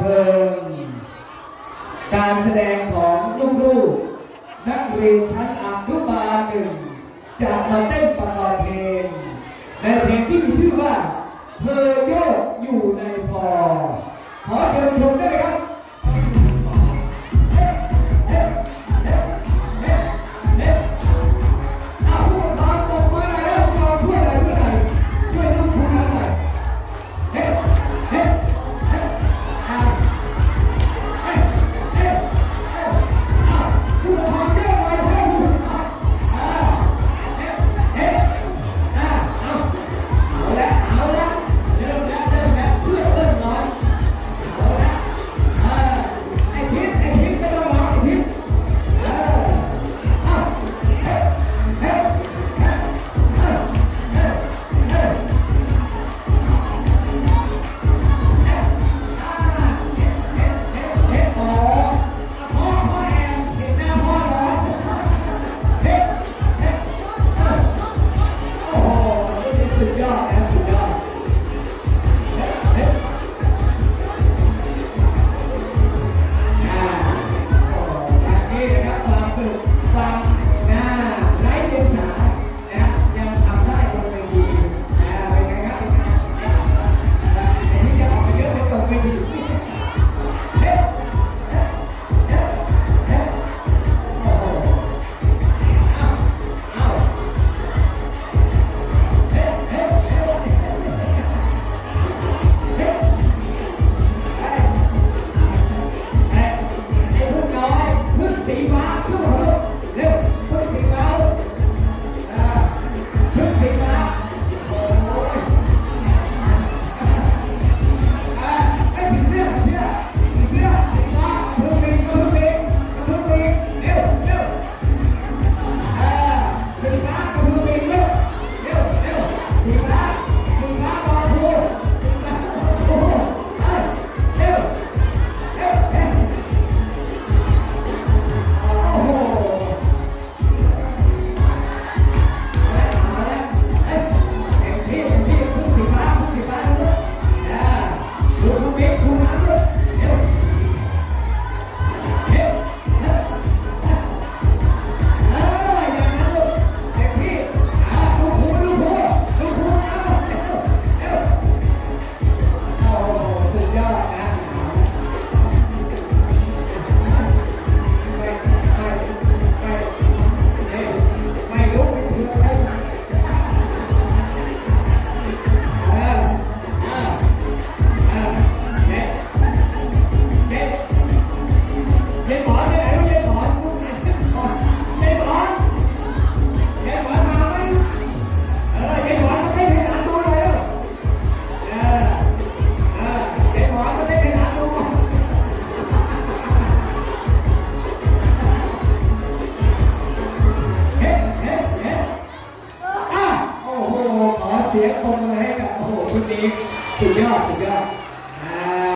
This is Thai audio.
เพลิงการแสดงของลูกๆนักเรียนชั้นอนุบาลหนึ่งจะมาเต้นประกอบเพลงในเพลงที่มีชื่อว่าเธอโยก สียงปรบมือให้กับโอ้โหชุดนี้สุดยอดสุดยอด